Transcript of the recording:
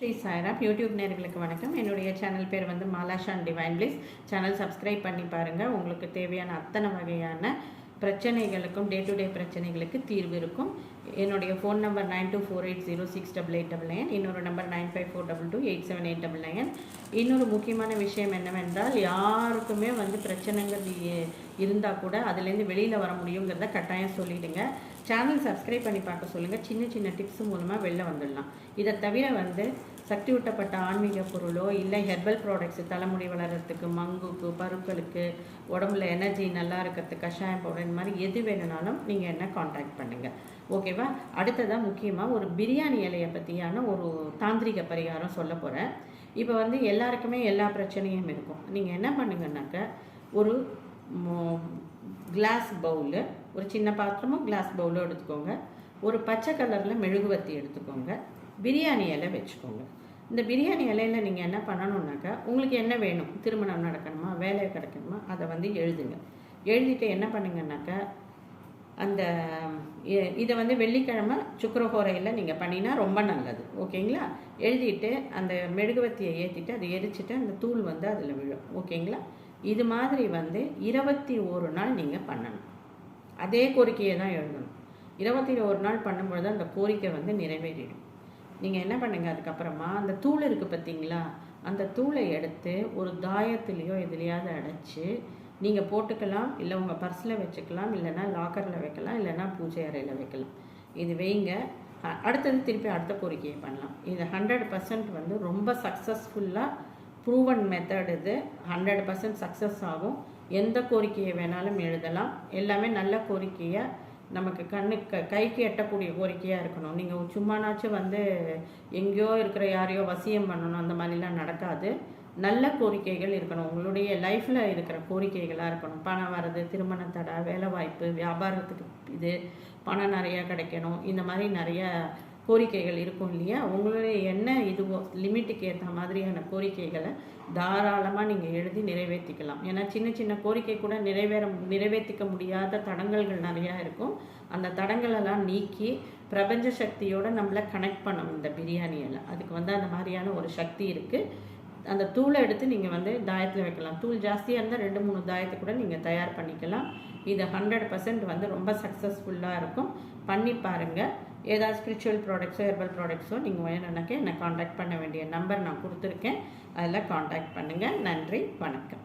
Sri Sairam. YouTube நேர்களுக்கு வணக்கம். என்னுடைய சேனல் பேர் வந்து Malashan divine bliss channel subscribe பண்ணி பாருங்கள் உங்களுக்கு தேவையான அத்தனை வகையான பிரச்சனைகளுக்கும் டே டு டே பிரச்சனைகளுக்கு தீர்வு இருக்கும். என்னுடைய phone number nine two four eight zero six double eight double nine இன்னொரு number nine five four double two eight seven eight double nine இன்னொரு முக்கியமான விஷயம் என்னவென்றால் யாருக்குமே வந்து பிரச்சனைகள் இருந்தால் கூட அதுலேருந்து வெளியில் வர முடியுங்கிறத கட்டாயம் சொல்லிவிடுங்க சேனல் சப்ஸ்கிரைப் பண்ணி பார்க்க சொல்லுங்கள் சின்ன சின்ன டிப்ஸ் மூலமாக வெளில வந்துடலாம். இதை தவிர வந்து சக்தி ஊட்டப்பட்ட ஆன்மீக பொருளோ இல்லை ஹெர்பல் ப்ராடக்ட்ஸு தலைமுடி வளர்கிறதுக்கு மங்குக்கு பருக்களுக்கு உடம்புல எனர்ஜி நல்லா இருக்கிறதுக்கு கஷாயம் பவுடர் இந்த மாதிரி எது வேணும்னாலும் நீங்கள் என்ன காண்டாக்ட் பண்ணுங்கள் ஓகே ஓகேவா? அடுத்ததாக முக்கியமாக ஒரு பிரியாணி இலையை பற்றியான ஒரு தாந்திரிக பரிகாரம் சொல்ல போகிறேன் இப்போ வந்து எல்லாருக்குமே எல்லா பிரச்சனையும் இருக்கும். நீங்கள் என்ன பண்ணுங்கன்னாக்க ஒரு கிளாஸ் பவுலு ஒரு சின்ன பாத்திரமும் கிளாஸ் பவுலும் எடுத்துக்கோங்க. ஒரு பச்சை கலரில் மெழுகுவத்தி எடுத்துக்கோங்க. பிரியாணி இலை வச்சுக்கோங்க. இந்த பிரியாணி இலையில் நீங்கள் என்ன பண்ணணுன்னாக்கா உங்களுக்கு என்ன வேணும்? திருமணம் நடக்கணுமா? வேலை கிடைக்கணுமா? அதை வந்து எழுதுங்க. எழுதிட்டு என்ன பண்ணுங்கன்னாக்கா அந்த இதை வந்து வெள்ளிக்கிழமை சுக்கரஹோரையில் நீங்கள் பண்ணினா ரொம்ப நல்லது. ஓகேங்களா? எழுதிட்டு அந்த மெழுகுவத்தியை ஏற்றிட்டு அதை எரிச்சிட்டு அந்த தூள் வந்து அதில் விழும். ஓகேங்களா? இது மாதிரி வந்து இருபத்தி ஒரு நாள் நீங்கள் பண்ணணும். அதே கோரிக்கையை தான் எழுதணும். இருபத்தி ஒரு நாள் பண்ணும்பொழுது அந்த கோரிக்கை வந்து நிறைவேறிடும். நீங்கள் என்ன பண்ணுங்கள் அதுக்கப்புறமா அந்த தூள் இருக்குது பார்த்தீங்களா? அந்த தூளை எடுத்து ஒரு தாயத்துலேயோ எதுலையாவது அடைச்சி நீங்கள் போட்டுக்கலாம் இல்லை உங்கள் பர்ஸில் வச்சுக்கலாம் இல்லைன்னா லாக்கரில் வைக்கலாம் இல்லைன்னா பூஜை அறையில் வைக்கலாம். இது வைங்க. அடுத்தது திருப்பி அடுத்த கோரிக்கையை பண்ணலாம். இது ஹண்ட்ரட் பர்சன்ட் வந்து ரொம்ப சக்ஸஸ்ஃபுல்லாக ப்ரூவன் மெத்தட் இது. ஹண்ட்ரட் பர்சன்ட் சக்ஸஸ் ஆகும். எந்த கோரிக்கையை வேணாலும் எழுதலாம். எல்லாமே நல்ல கோரிக்கையை நமக்கு கண்ணுக்கு கைக்கு எட்டக்கூடிய கோரிக்கையாக இருக்கணும். நீங்கள் சும்மானாச்சும் வந்து எங்கேயோ இருக்கிற யாரையோ வசியம் பண்ணணும். அந்த மாதிரிலாம் நடக்காது. நல்ல கோரிக்கைகள் இருக்கணும். உங்களுடைய லைஃப்பில் இருக்கிற கோரிக்கைகளாக இருக்கணும். பணம் வர்றது திருமண தடை வேலை வாய்ப்பு வியாபாரத்துக்கு இது பணம் நிறையா கிடைக்கணும். இந்த மாதிரி நிறைய கோரிக்கைகள் இருக்கும் இல்லையா? உங்களுடைய என்ன இதுவோ லிமிட்டுக்கு ஏற்ற மாதிரியான கோரிக்கைகளை தாராளமாக நீங்கள் எழுதி நிறைவேற்றிக்கலாம். ஏன்னா சின்ன சின்ன கோரிக்கை கூட நிறைவேற நிறைவேற்றிக்க முடியாத தடங்கல்கள் நிறையா இருக்கும். அந்த தடங்களெல்லாம் நீக்கி பிரபஞ்ச சக்தியோடு நம்மளை கனெக்ட் பண்ணணும் இந்த பிரியாணியெல்லாம். அதுக்கு வந்து அந்த மாதிரியான ஒரு சக்தி இருக்குது அந்த தூளை எடுத்து நீங்கள் வந்து தாயத்தில் வைக்கலாம். தூள் ஜாஸ்தியாக இருந்தால் ரெண்டு மூணு தாயத்தை கூட நீங்கள் தயார் பண்ணிக்கலாம். இது ஹண்ட்ரட் பர்சன்ட் வந்து ரொம்ப சக்ஸஸ்ஃபுல்லாக இருக்கும். பண்ணி பாருங்கள் ஏதாவது ஸ்பிரிச்சுவல் ப்ராடக்ட்ஸோ ஹெர்பல் ப்ராடக்ட்ஸோ நீங்கள் வேணும்னாக்க என்னை காண்டாக்ட் பண்ண வேண்டிய நம்பர் நான் கொடுத்துருக்கேன். அதில் காண்டாக்ட் பண்ணுங்கள் நன்றி வணக்கம்.